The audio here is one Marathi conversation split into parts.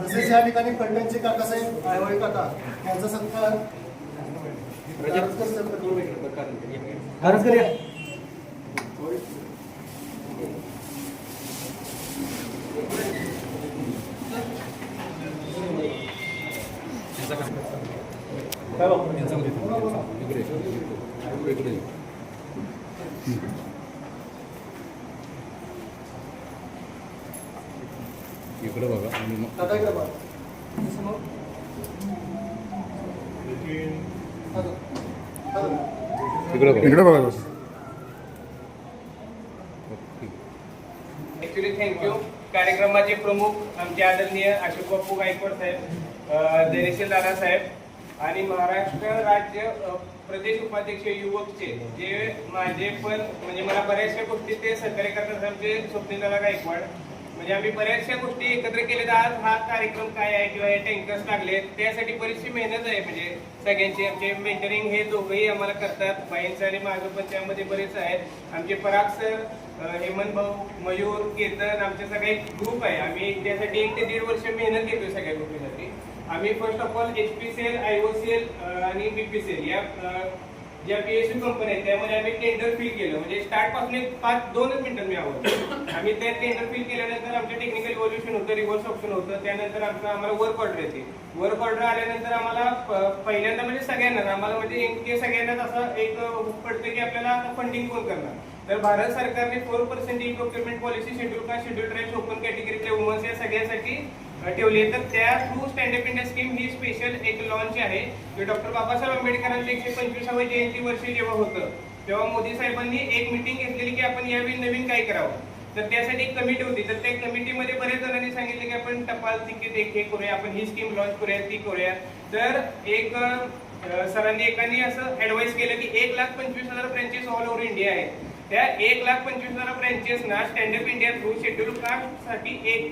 तसेच या ठिकाणी पंडितजी काकासाहेब आयवाळी काका यांचा सत्कार. इकडे बघा आणि मग इकडे बघा. इकडे बघा ॲक्च्युली थँक्यू कार्यक्रमाचे प्रमुख आमचे आदरणीय अशोक बापू गायकवाड साहेब धैर्यशील दादासाहेब आणि महाराष्ट्र राज्य प्रदेश उपाध्यक्ष युवकचे जे माझे पण म्हणजे मला बऱ्याचशा गोष्टी ते सहकार्य करतात आमचे स्वप्नीलदादा गायकवाड. म्हणजे आम्ही बऱ्याचशा गोष्टी एकत्र केले तर आज हा कार्यक्रम काय आहे किंवा हे टँकर्स लागले त्यासाठी बरीचशी मेहनत आहे. म्हणजे सगळ्यांची आमचे मेंटरिंग हे दोघंही आम्हाला करतात. बाईंचं आणि माझं पण त्यामध्ये बरेच आहेत. आमचे पराग सर हेमंत भाऊ मयूर कीर्तन आमचे सगळे ग्रुप आहे. आम्ही त्यासाठी एक ते दीड वर्ष मेहनत घेतोय सगळ्या गोष्टीसाठी आम्ही first of all H P cell I O C L आणि बी पी सेल या अ, ज्या पीएसयू कंपनी आहेत त्यामध्ये आम्ही टेंडर फिल केलं. म्हणजे स्टार्टपासून एक पाच दोनच मिनिटात मी आवडतो आम्ही त्या टेंडर फिल केल्यानंतर आमचं टेक्निकल इव्होल्युशन होतं रिव्हर्स ऑप्शन होतं. त्यानंतर आमचं आम्हाला वर्क ऑर्डर येते. वर्क ऑर्डर आल्यानंतर आम्हाला पहिल्यांदा म्हणजे सगळ्यांनाच आम्हाला म्हणजे इनके सगळ्यांनाच असं एक पडतं की आपल्याला आता फंडिंग कोण करणार? तर भारत सरकारने four percent E procurement policy schedule का शेड्यूल ट्राईब्स ओपन कॅटेगरीतल्या वुमन्स या सगळ्यासाठी ठेवली आहे. तर त्या through stand up India scheme ही स्पेशल एक लॉन्च आहे. जे डॉक्टर बाबासाहेब आंबेडकरांचं एकशे पंचवीसाव्या जयंती वर्षी जेव्हा होतं तेव्हा मोदी साहेबांनी एक मिटिंग घेतलेली की आपण यावेळी नवीन काय करावं. तर त्यासाठी एक कमिटी होती. तर त्या कमिटीमध्ये बऱ्याच जणांनी सांगितलं की आपण टपाल तिकीट एक हे करूया आपण ही स्कीम लॉन्च करूया ती करूया. तर एक सरांनी एकाने असं ऍडवाईस केलं की एक लाख पंचवीस हजार फ्रँचाईज ऑल ओव्हर इंडिया आहेत त्या एक लाख पंचवीस हजार फ्रँचाईजना stand up India through schedule कास्टसाठी एक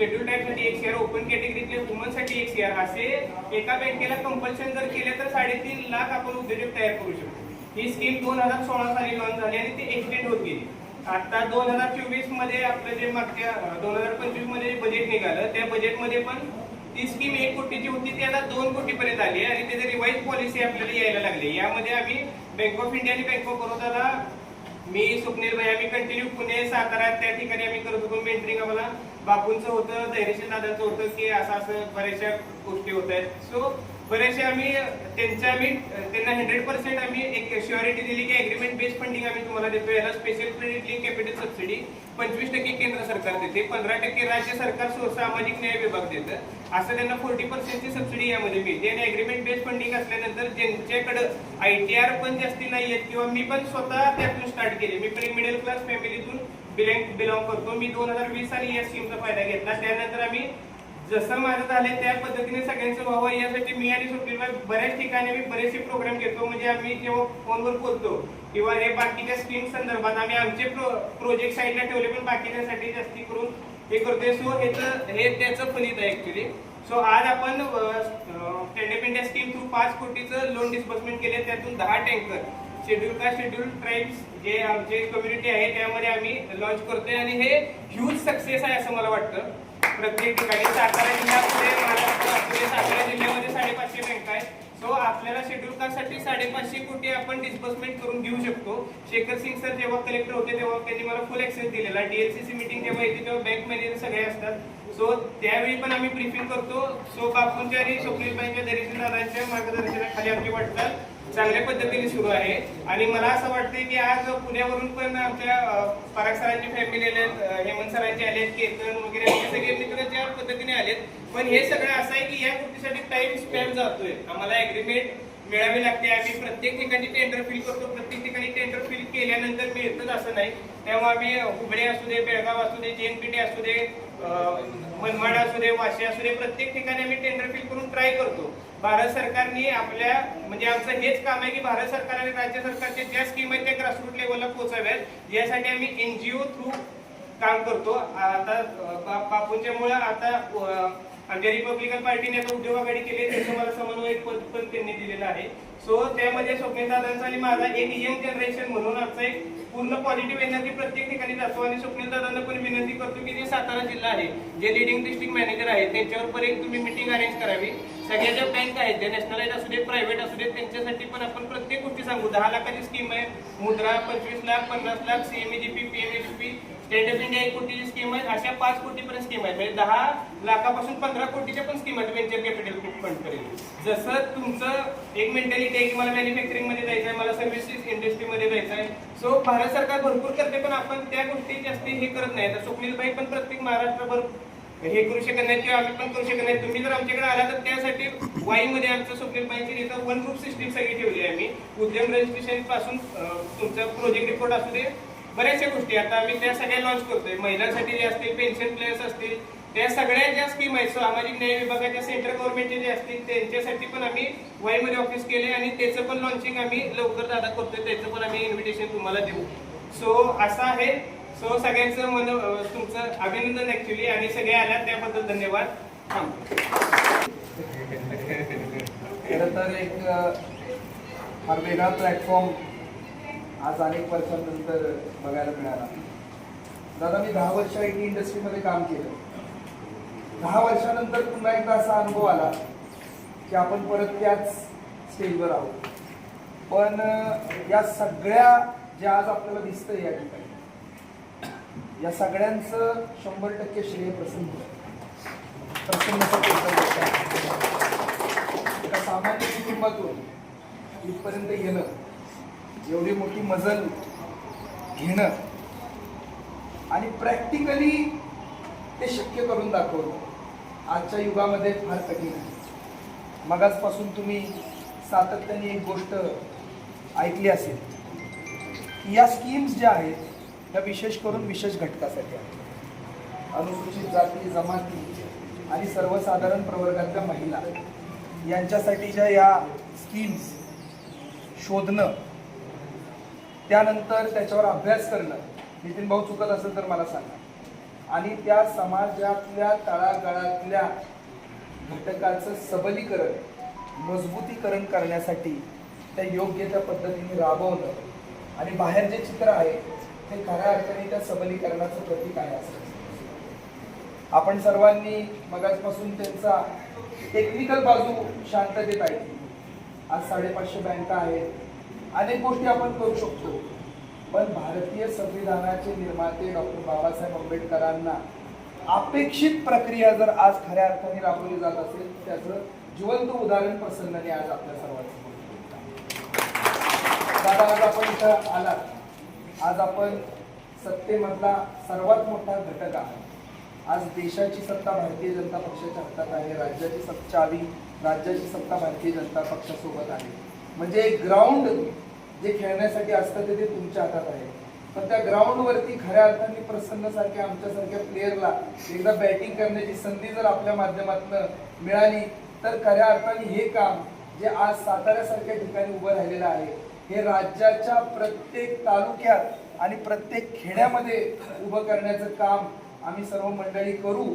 शेड्यूल टाईप एक शेअर ओपन कॅटेगरीतले वुमनसाठी एक शेअर असे एका बँकेला कंपल्शन जर केले तर साडेतीन लाख आपण उद्योजक तयार करू शकतो. ही स्कीम दोन हजार सोळा साली लॉन्च झाली आणि ती एक्सटेंड होत. गेली आता दोन हजार चोवीसमध्ये आपलं जे मागच्या दोन हजार पंचवीसमध्ये बजेट निघालं त्या बजेटमध्ये पण ती स्कीम एक कोटीची होती ती आता दोन कोटी पर्यंत आली आणि त्याची रिवाईज पॉलिसी आपल्याला यायला लागली यामध्ये आम्ही बँक ऑफ इंडिया आणि बँक ऑफ बरोडाला मी स्वप्नील भाई आम्ही कंटिन्यू पुणे सातारा त्या ठिकाणी आम्ही करत होतो मेंटरिंग आम्हाला. बापूंचं होतं धैर्यशील दादांचं होतं की असं असं बऱ्याचशा गोष्टी होत आहेत. सो बरेचसे आम्ही त्यांच्या आम्ही त्यांना हंड्रेड पर्सेंट आम्ही एक श्युअरिटी दिली की अग्रीमेंट बेस्ड फंडिंग आम्ही तुम्हाला देतो. याला special credit link capital subsidy पंचवीस टक्के केंद्र सरकार देते. पंधरा टक्के राज्य सरकार सामाजिक न्याय विभाग देतं. असं त्यांना फोर्टी पर्सेंटची सबसिडी यामध्ये मिळते. आणि अग्रीमेंट बेस्ड फंडिंग असल्यानंतर ज्यांच्याकडं आय टी आर पण जास्ती नाही आहेत किंवा मी पण स्वतः त्यातून स्टार्ट केले. मी पण मिडल क्लास फॅमिलीतून बिलिंग बिलॉंग करतो. मी दोन हजार वीस साली या स्कीमचा फायदा घेतला. त्यानंतर आम्ही जसं माझं झालंय त्या पद्धतीने सगळ्यांचं व्हावं. यासाठी मी आणि सुट्टीला बऱ्याच ठिकाणी मी बरेचसे प्रोग्राम घेतो. म्हणजे आम्ही जेव्हा फोनवर बोलतो किंवा हे बाकीच्या स्कीम संदर्भात आम्ही आमचे प्रो प्रोजेक्ट साईडला ठेवले पण बाकीच्यासाठी जास्ती करून हे करतोय. सो हे हे त्याचं फलित आहे ऍक्च्युली सो आज आपण स्टँडअप इंडिया स्कीम थ्रू पाच कोटीचं लोन डिस्बर्समेंट केले त्यातून दहा टँकर शेड्यूल का शेड्यूल ट्राईब्स जे आमचे कम्युनिटी आहे त्यामध्ये आम्ही लॉन्च करतोय आणि हे ह्यूज सक्सेस आहे असं मला वाटतं. प्रत्येक ठिकाणी सातारा जिल्ह्यामध्ये महाराष्ट्र सातारा जिल्ह्यामध्ये साडेपाचशे बँक आहे सो आपल्याला शेड्यूल कास्टसाठी साडेपाचशे कोटी आपण डिस्बर्समेंट करून घेऊ शकतो. शेखर सिंग सर जेव्हा कलेक्टर होते तेव्हा त्यांनी मला फुल ऍक्सेस दिलेला. डीएलसीसी मिटिंग जेव्हा येते तेव्हा बँक मॅनेजर सगळे असतात. सो त्यावेळी पण आम्ही ब्रिफिंग करतो. सो बापूंच्या आणि स्वप्नील बाईंच्या दरीशील दादांच्या मार्गदर्शनाखाली आमची वाटचाल चांगल्या पद्धतीने सुरू आहे. आणि मला असं वाटतंय की आज पुण्यावरून पण आमच्या पराग सरांची फॅमिली आलेत हेमंत सरांचे आलेत केतन वगैरे सगळे मित्र ज्या पद्धतीने आलेत. पण हे सगळं असं आहे की या गोष्टीसाठी टाइम स्पॅम जातोय. आम्हाला अग्रीमेंट मिळावी लागते. आम्ही प्रत्येक ठिकाणी टेंडर फिल करतो. प्रत्येक ठिकाणी टेंडर फिल केल्यानंतर मिळतच असं नाही. तेव्हा आम्ही हुबळे असू दे बेळगाव असू दे जेएनपीटी असू दे मनमाड असू दे वाशी असू दे प्रत्येक ठिकाणी आम्ही टेंडर फिल करून ट्राय करतो. भारत सरकारने आपल्या म्हणजे आमचं हेच काम आहे की भारत सरकार आणि राज्य सरकारच्या ज्या स्कीम आहेत त्या ग्रासरूट लेवलला पोहोचाव्यात यासाठी आम्ही एन जी ओ थ्रू काम करतो. आता बापूंच्यामुळं बा- आता आणि आमच्या रिपब्लिकन पार्टीने आता उद्योग आघाडी केली त्याचं मला समन्वयक पद पण त्यांनी दिलेलं आहे. सो त्यामध्ये स्वप्ने दादांचा आणि माझा एक यंग जनरेशन म्हणून आमचा एक पूर्ण पॉझिटिव्ह एनर्जी प्रत्येक ठिकाणी जातो. आणि स्वप्नील दादांना पण विनंती करतो की जे सातारा जिल्हा आहे जे लिडिंग डिस्ट्रिक्ट मॅनेजर आहेत त्यांच्यावर पण एक तुम्ही मिटिंग अरेंज करावी. सगळ्या ज्या बँक आहेत ज्या नॅशनलाइज असू दे प्रायव्हेट असू दे त्यांच्यासाठी पण आपण प्रत्येक गोष्टी सांगू. दहा लाखाची स्कीम आहे. मुद्रा पंचवीस लाख पन्नास lakh CMAGP PMAGP state of India एक कोटीची स्कीम आहे अशा पाच कोटीपर्यंत स्कीम आहेत. म्हणजे दहा लाखापासून पंधरा कोटीच्या पण स्कीम आहेत व्हेंचर कॅपिटल फंड पर्यंत जसं तुमचं एक मेंटॅलिटी आहे की मला मॅन्युफॅक्चरिंगमध्ये जायचं आहे मला सर्व्हिसेस इंडस्ट्रीमध्ये जायचं आहे. सो भारत सरकार भरपूर करते पण आपण त्या गोष्टी जास्त हे करत नाही. तर स्वप्नील भाई पण प्रत्येक महाराष्ट्रभर हे करू शकत नाही किंवा आम्ही पण करू शकत नाही तुम्ही जर आमच्याकडे आला तर त्यासाठी वाईमध्ये आमचं स्वप्नील भाईची इथं वन ग्रुप सिस्टीम सगळी ठेवली आहे आम्ही. उद्यम रजिस्ट्रेशनपासून तुमचा तुमचं प्रोजेक्ट रिपोर्ट असू दे बऱ्याचशा गोष्टी. आता आम्ही त्या सगळ्या लॉन्च करतोय. महिलांसाठी जे असतील पेन्शन प्लेयर्स असतील त्या सगळ्या ज्या स्कीम आहेत सामाजिक न्याय विभागाच्या सेंट्रल गव्हर्नमेंटचे जे असतील त्यांच्यासाठी पण आम्ही वाईमध्ये ऑफिस केले आणि त्याचं पण लॉन्चिंग आम्ही लवकर दादा करतोय. त्याचं पण आम्ही इन्व्हिटेशन तुम्हाला देऊ. सो असं आहे. सो सगळ्यांचं मन तुमचं अभिनंदन ऍक्च्युली आणि सगळे आल्या त्याबद्दल धन्यवाद. थांबतो खरं तर एक फार वेगळा प्लॅटफॉर्म आज अनेक वर्षांनंतर बघायला मिळाला. दादा मी दहा वर्ष आय टी इंडस्ट्रीमध्ये काम केलं. दहा वर्षानंतर पुन्हा एकदा असा अनुभव आला की आपण परत त्याच स्टेजवर आहोत. पण या सगळ्या ज्या आज आपल्याला दिसतं या ठिकाणी या सगळ्यांचं शंभर टक्के श्रेय प्रसन्न प्रसन्न एका सामान्य कुटुंबातून इथपर्यंत येणं एवढी मोठी मजल घेणं. आणि प्रॅक्टिकली ते शक्य करून दाखवणं आजच्या युगामध्ये फार कठीण आहे. मगाचपासून तुम्ही सातत्याने एक गोष्ट ऐकली असेल की या स्कीम्स ज्या आहेत त्या विशेष करून विशेष घटकासाठी आहेत. अनुसूचित जाती जमाती आणि सर्वसाधारण प्रवर्गातल्या महिला यांच्यासाठी ज्या या स्कीम्स शोधणं त्यानंतर त्याच्यावर अभ्यास करणं. नितीन भाऊ चुकत असेल तर मला सांगा. आणि त्या समाजातल्या तळागाळातल्या घटकाचं सबलीकरण मजबूतीकरण करण्यासाठी त्या योग्य त्या पद्धतीने राबवणं. आणि बाहेर जे चित्र आहे ते खऱ्या अर्थाने त्या सबलीकरणाचं प्रतीक आहे असं. आपण सर्वांनी मगाचपासून त्यांचा टेक्निकल बाजू शांततेत आहे आज साडेपाचशे बँका आहेत. अनेक गोष्टी आपण करू शकतो. पण भारतीय संविधानाचे निर्माते डॉक्टर बाबासाहेब आंबेडकरांना अपेक्षित प्रक्रिया जर आज खऱ्या अर्थाने राबवली जात असेल त्याचं जिवंत उदाहरण प्रसंगाने आज आपल्या सर्वांसमोर दादा आज आपण इथं आलात. आज आपण सत्तेमधला सर्वात मोठा घटक आहात. आज देशाची सत्ता भारतीय जनता पक्षाच्या हातात आहे राज्याची सत्ता चावी राज्याची सत्ता भारतीय जनता पक्षासोबत आहे. म्हणजे ग्राउंड जे खेळण्यासाठी असतं ते ते तुमच्या हातात आहे. पण त्या ग्राउंडवरती खऱ्या अर्थाने प्रसन्नसारख्या आमच्यासारख्या प्लेअरला एकदा बॅटिंग करण्याची संधी जर आपल्या माध्यमातून मिळाली तर खऱ्या अर्थाने हे काम जे आज साताऱ्यासारख्या ठिकाणी उभं राहिलेलं आहे हे राज्याच्या प्रत्येक तालुक्यात आणि प्रत्येक खेड्यामध्ये उभं करण्याचं काम आम्ही सर्व मंडळी करू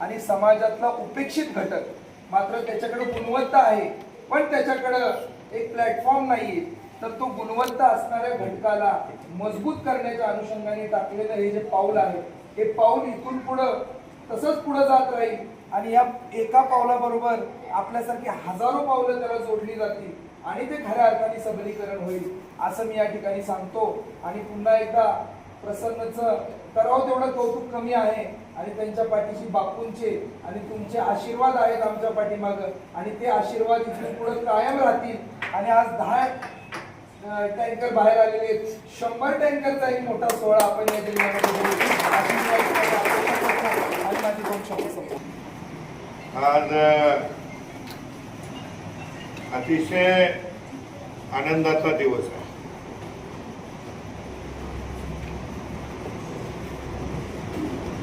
आणि समाजातला उपेक्षित घटक मात्र त्याच्याकडे गुणवत्ता आहे पण त्याच्याकडं एक प्लॅटफॉर्म नाही आहे तर तो गुणवत्ता असणाऱ्या घटकाला मजबूत करण्याच्या अनुषंगाने टाकलेलं हे जे पाऊल आहे हे पाऊल इथून पुढं तसंच पुढं जात राहील. आणि या एका पावलाबरोबर आपल्यासारखी हजारो पावलं त्याला जोडली जातील. आणि ते खऱ्या अर्थाने सबलीकरण होईल असं मी या ठिकाणी सांगतो. आणि पुन्हा एकदा प्रसन्नचं करावं तेवढं कौतुक कमी आहे. आणि त्यांच्या पाठीशी बापूंचे आणि तुमचे आशीर्वाद आहेत आमच्या पाठीमागं. आणि ते आशीर्वाद इथून पुढे कायम राहतील. आणि आज दहा टँकर बाहेर आलेले आहेत. शंभर टँकरचा एक मोठा सोहळा आपण या जिल्ह्यामध्ये आज अतिशय आनंदाचा दिवस आहे.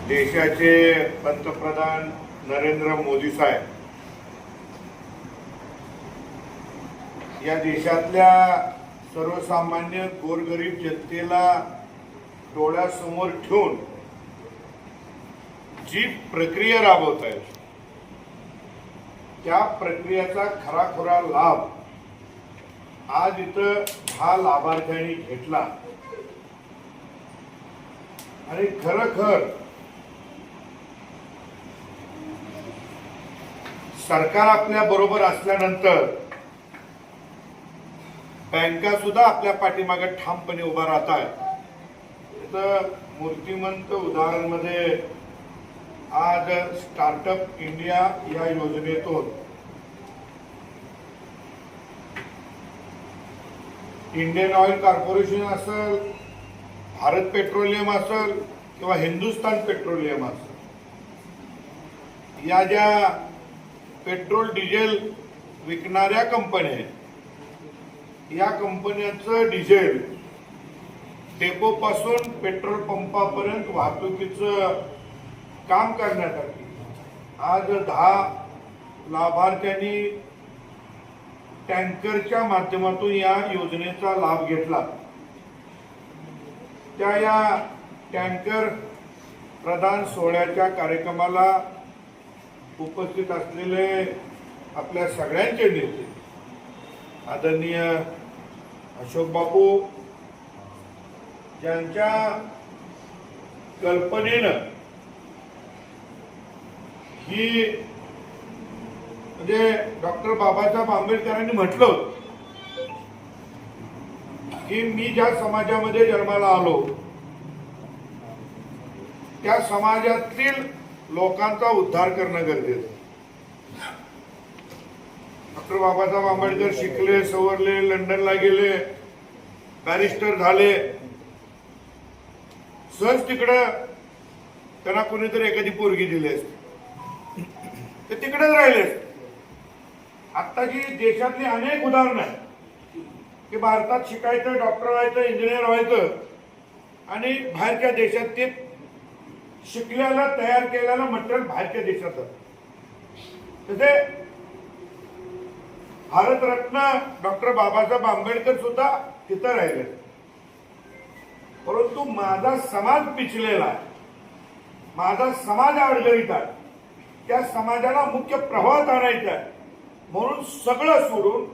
देशाचे पंतप्रधान नरेंद्र मोदी साहेब या देशातल्या सर्वसामान्य गोरगरीब जनतेला डोळ्यासमोर ठेवून जी प्रक्रिया राबवत आहेत त्या प्रक्रियेचा खराखुरा लाभ आज इथं हा लाभार्थ्यांनी घेतला. आणि खरखर सरकार आपल्या बरोबर असल्यानंतर बँका सुद्धा आपल्या पाठीमागे ठामपणे उभा राहत आहेत इथं मूर्तिमंत उदाहरणमध्ये आज स्टार्टअप इंडिया या योजनेतून इंडियन ऑइल कॉर्पोरेशन असेल भारत पेट्रोलियम असेल किंवा हिंदुस्तान पेट्रोलियम असेल या ज्या पेट्रोल डिझेल विकणाऱ्या कंपन्या आहेत या कंपन्यांचं डिझेल डेपोपासून पेट्रोल पंपापर्यंत वाहतुकीचं काम करण्यासाठी आज दहा लाभार्थ्यांनी टँकरच्या माध्यमातून या योजनेचा लाभ घेतला. त्या या टँकर प्रदान सोहळ्याच्या कार्यक्रमाला उपस्थित असलेले आपल्या सगळ्यांचे नेते आदरणीय अशोक बापू ज्यांच्या कल्पनेनं ही म्हणजे डॉक्टर बाबासाहेब आंबेडकरांनी म्हटलं की मी ज्या समाजामध्ये जन्माला आलो त्या समाजातील लोकांचा उद्धार करणं गरजेचं डॉक्टर बाबासाहेब आंबेडकर शिकले सवरले लंडनला गेले बॅरिस्टर झाले. सहज तिकडं त्यांना कोणीतरी एखादी पोरगी दिली असते. ते तिकडेच राहिले असते. आत्ताची देशातली अनेक उदाहरणं आहेत की भारतात शिकायचं डॉक्टर व्हायचं इंजिनियर व्हायचं आणि बाहेरच्या देशात ते शिकलेला तयार केलेलं मटेरियल बाहेरच्या देशात तसे भारतरत्न डॉक्टर बाबासाहेब आंबेडकर सुद्धा तिथं राहिले. परंतु माझा समाज पिचलेला आहे. माझा समाज अडगळीत आहे. त्या समाजाला मुख्य प्रवाहात आणायचा आहे. म्हणून सगळं सोडून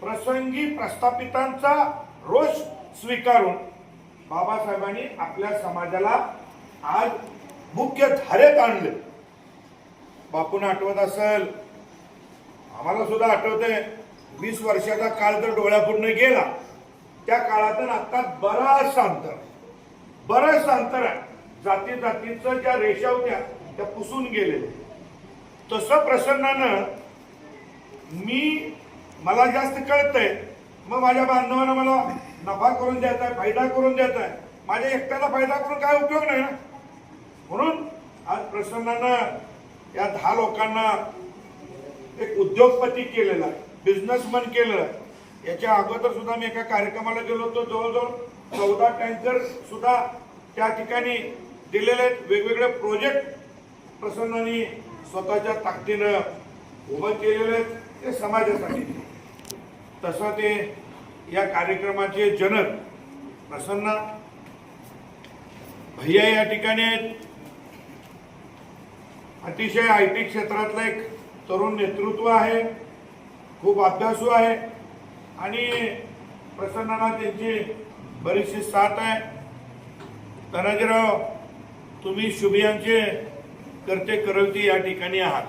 प्रसंगी प्रस्थापितांचा रोष स्वीकारून बाबासाहेबांनी आपल्या समाजाला आज मुख्य धारेत आणले. बापून आठवत असेल आम्हाला सुद्धा आठवतंय वीस वर्षाचा काळ जर डोळ्यापूर्ण गेला. त्या काळातून आता बराच अंतर बरंच अंतर आहे. जाती जातीचं ज्या रेषा होत्या त्या पुसून गेलेल्या तसं प्रसन्नानं मी मला जास्त कळतंय मग माझ्या बांधवांना मला नफा करून द्यायचा आहे फायदा करून द्यायचा आहे माझ्या एकट्याला फायदा करून काय उपयोग नाही ना? म्हणून आज प्रसन्नानं या दहा लोकांना एक उद्योगपती केलेला आहे बिझनेसमॅन केलेला. आहे याच्या अगोदर सुद्धा मी एका कार्यक्रमाला गेलो होतो. जवळजवळ चौदा टँकर सुद्धा त्या ठिकाणी दिलेले आहेत. वेगवेगळे प्रोजेक्ट प्रसन्नाने स्वतःच्या ताकदीनं उभं केलेले आहेत. ते समाजासाठी. तसं ते या कार्यक्रमाचे जनक प्रसन्न भैया या ठिकाणी आहेत. अतिशय आय टी क्षेत्रातलं एक तरुण नेतृत्व आहे खूप अभ्यासू आहे आणि प्रसन्नाला त्यांची बरीचशी साथ आहे. धनाजीराव तुम्ही शुभियांचे करते करवती या ठिकाणी आहात.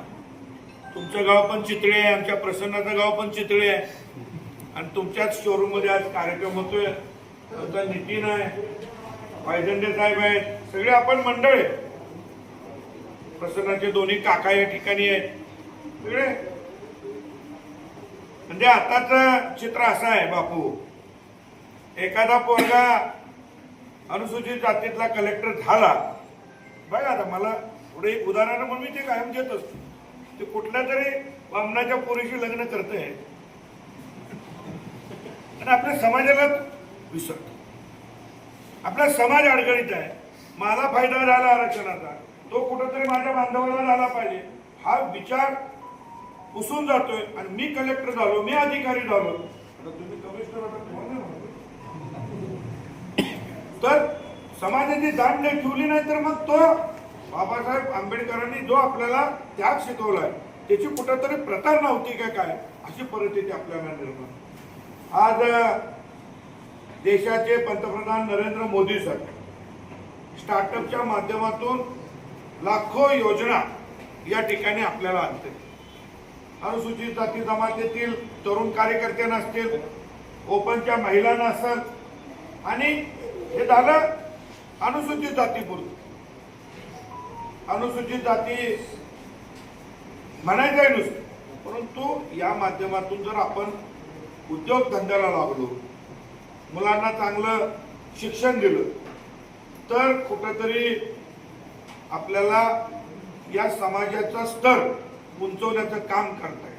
तुमचं गाव पण चितळे आहे आमच्या प्रसन्नाचं गाव पण चितळे आहे. आणि तुमच्याच शोरूममध्ये आज कार्यक्रम होतोय. आमचा नितीन आहे पायदंडे साहेब आहेत सगळे आपण मंडळ. आहे प्रसन्नाचे दोन्ही काका या ठिकाणी आहेत. म्हणजे आताच चित्र असं आहे बापू. एखादा पोरगा अनुसूचित जातीतला कलेक्टर झाला. बघा आता मला पुढे एक उदाहरण म्हणून मी ते कायम घेत असतो ते कुठल्या तरी वामनाच्या पोरीशी लग्न करते आणि आपल्या समाजाला विसरतो. आपला समाज अडचणीत आहे. मला फायदा झाला आरक्षणाचा. तो कुठंतरी माझ्या बांधवाला झाला पाहिजे. हा विचार पुसून जातोय आणि मी कलेक्टर झालो मी अधिकारी झालो. आता तुम्ही कमिशनर तर समाजाची जाण नाही ठेवली नाही तर मग तो बाबासाहेब आंबेडकरांनी जो आपल्याला त्याग शिकवलाय त्याची कुठंतरी प्रथा नव्हती का काय? अशी परिस्थिती आपल्याला निर्माण आज देशाचे पंतप्रधान नरेंद्र मोदी साहेब स्टार्टअपच्या माध्यमातून लाखो योजना या ठिकाणी आपल्याला आणते अनुसूचित जाती जमातीतील तरुण कार्यकर्त्यांना असतील ओपनच्या महिलांना असतात आणि हे झालं अनुसूचित जातीपुरतं. अनुसूचित जाती म्हणायचं आहे नुसतं. परंतु या माध्यमातून जर आपण उद्योगधंद्याला लागलो मुलांना चांगलं शिक्षण दिलं तर कुठंतरी आपल्याला या समाजाचा स्तर उंचवण्याचं काम करताय.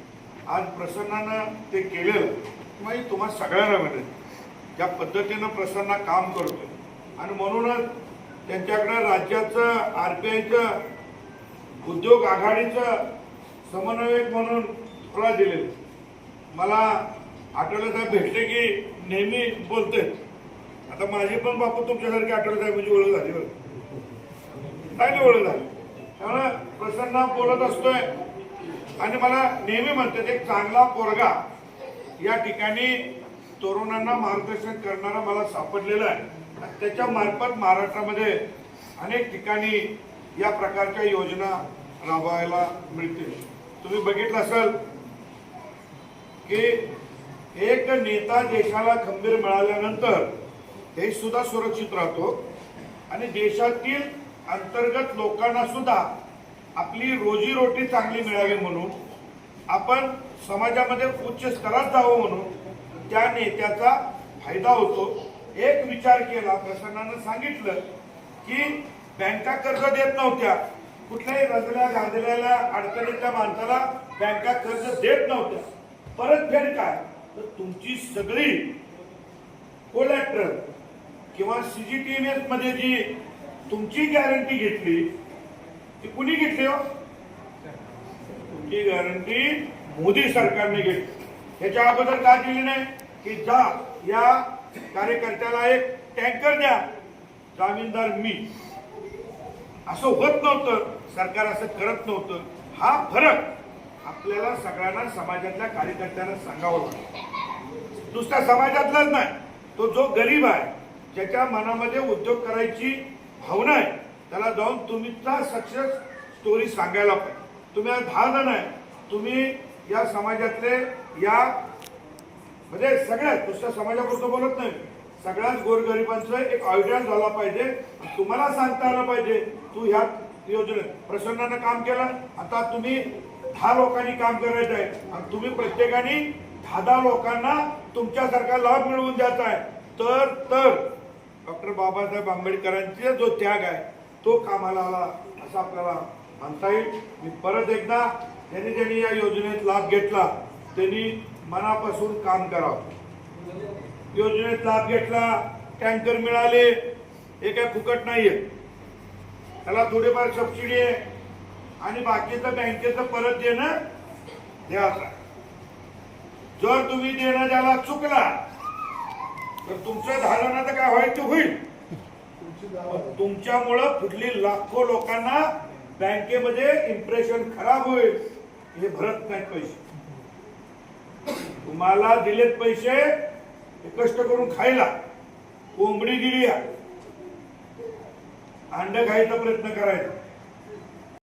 आज प्रसन्नानं ते केलेलं. म्हणजे तुम्हाला सगळ्यांना मिळेल. ज्या पद्धतीनं प्रसन्न काम करतोय. आणि म्हणूनच त्यांच्याकडं राज्याचं आरपीआयचं उद्योग आघाडीचं समन्वयक म्हणून तुला दिलेलं. मला आठवलं साहेब भेटले की नेहमी बोलते आता माझी पण बापू तुमच्यासारखी आठवलं साहेब म्हणजे ओळख झाली बरं. चांगली ओळख झाली. त्यामुळे प्रसन्न बोलत असतोय. आणि मला नेहमी म्हणतात एक चांगला पोरगा या ठिकाणी तरुणांना मार्गदर्शन करणारा मला सापडलेला आहे. त्याच्या मार्फत महाराष्ट्रामध्ये अनेक ठिकाणी या प्रकारच्या योजना राबवायला मिळतील. तुम्ही बघितलं असाल की एक नेता देशाला खंबीर मिळाल्यानंतर हे सुद्धा सुरक्षित राहतो. आणि देशातील अंतर्गत लोकांना सुद्धा आपली रोजीरोटी चांगली मिळावी म्हणून आपण समाजामध्ये उच्च स्तरात जावं म्हणून त्या नेत्याचा फायदा होतो. एक विचार केला प्रसन्नानं सांगितलं की बँका कर्ज देत नव्हत्या. कुठल्याही रजल्या गांधलेल्या अडचणीच्या माणसाला बँका कर्ज देत नव्हत्या. परतफेड काय? तर तुमची सगळी कोलॅट्रल किंवा सीजीटीएमएसमध्ये जी तुमची गॅरंटी घेतली ती कुणी घेतली हो? तुमची गॅरंटी मोदी सरकारने घेतली. त्याच्या अगोदर का दिली नाही? की जा या कार्यकर्त्याला एक टँकर द्या. जामीनदार मी. असं होत नव्हतं. सरकार असं करत नव्हतं. हा फरक आपल्याला सगळ्यांना समाजातल्या कार्यकर्त्यांना सांगावं लागतो. नुसत्या समाजातलाच नाही. तो जो गरीब आहे ज्याच्या मनामध्ये उद्योग करायची भावना आहे त्याला जाऊन तुमचा सक्सेस स्टोरी सांगायला पाहिजे तुम्ही आज दहा जण आहे. तुम्ही या समाजातले या म्हणजे सगळ्यात दुसऱ्या समाजापुरतं बोलत नाही. सगळ्याच गोरगरिबांचं एक आयडिया झाला पाहिजे. तुम्हाला सांगता आलं पाहिजे तू ह्या योजनेत प्रसन्नानं काम केलं. आता तुम्ही दहा लोकांनी काम करायचं आहे. आणि तुम्ही प्रत्येकाने दहा दहा लोकांना तुमच्यासारखा लाभ मिळवून द्यायचा आहे. तर तर डॉक्टर बाबासाहेब आंबेडकरांचा जो त्याग आहे तो कामाला आला असं आपल्याला म्हणता येईल. मी परत एकदा ज्यांनी ज्यांनी या योजनेत लाभ घेतला. त्यांनी मनापासून काम करावं. योजनेत लाभ घेतला टँकर मिळाले हे काय फुकट नाहीये. त्याला थोडीफार सबसिडी आहे. आणि बाकीचं बँकेचं परत देणं द्यायचं जर तुम्ही देणं द्यायला चुकला तर तुमचं झालं ना तर काय व्हायचं होईल. तुमच्यामुळं कुठली लाखो लोकांना बँकेमध्ये इम्प्रेशन खराब होईल. हे भरत नाहीत पैसे. तुम्हाला दिलेत पैसे कष्ट करून खायला. कोंबडी दिली अंड खायचा प्रयत्न करायचा.